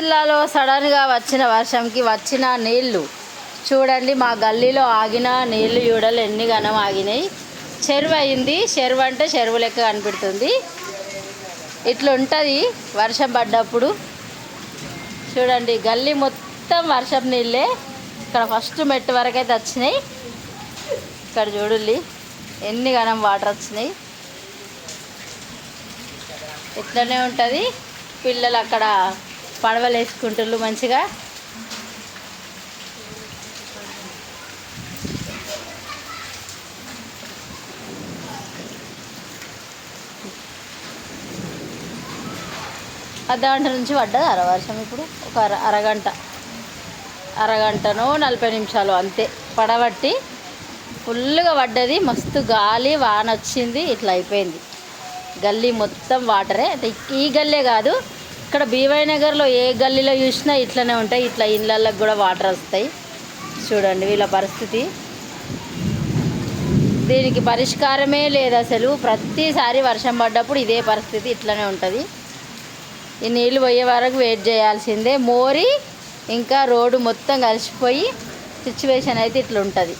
జిల్లాలో సడన్గా వచ్చిన వర్షంకి వచ్చిన నీళ్ళు. చూడండి మా గల్లీలో ఆగిన నీళ్ళు చూడలు ఎన్ని ఘనం ఆగినాయి. చెరువు అయింది. చెరువు అంటే చెరువు లెక్క కనిపెడుతుంది ఇట్లా ఉంటుంది వర్షం పడ్డప్పుడు. చూడండి గల్లీ మొత్తం వర్షం నీళ్ళే. ఇక్కడ ఫస్ట్ మెట్టు వరకు అయితే వచ్చినాయి. ఇక్కడ చూడండి ఎన్ని ఘనం వాటర్ వచ్చినాయి. ఇట్లనే ఉంటుంది. పిల్లలు అక్కడ పడవలు వేసుకుంటున్నారు మంచిగా. అర్ధగంట నుంచి పడ్డది అర వర్షం ఇప్పుడు? ఒక అర అరగంట. అరగంటనో నలభై నిమిషాలు అంతే. పడబట్టి ఫుల్గా పడ్డది. మస్తు గాలి వాన వచ్చింది. ఇట్లా అయిపోయింది. గల్లీ మొత్తం వాటరే. అంటే ఈ గల్లే కాదు. ఇక్కడ బీవై నగర్లో ఏ గల్లీలో చూసినా ఇట్లనే ఉంటాయి. ఇట్లా ఇళ్ళల్లో కూడా వాటర్ వస్తాయి. చూడండి వీళ్ళ పరిస్థితి. దీనికి పరిష్కారమే లేదు అసలు. ప్రతిసారి వర్షం పడ్డప్పుడు ఇదే పరిస్థితి ఇట్లనే ఉంటుంది. ఈ నీళ్ళు పోయే వరకు వెయిట్ చేయాల్సిందే. మోరి ఇంకా రోడ్డు మొత్తం కలిసిపోయి సిచ్యువేషన్ అయితే ఇట్లా ఉంటుంది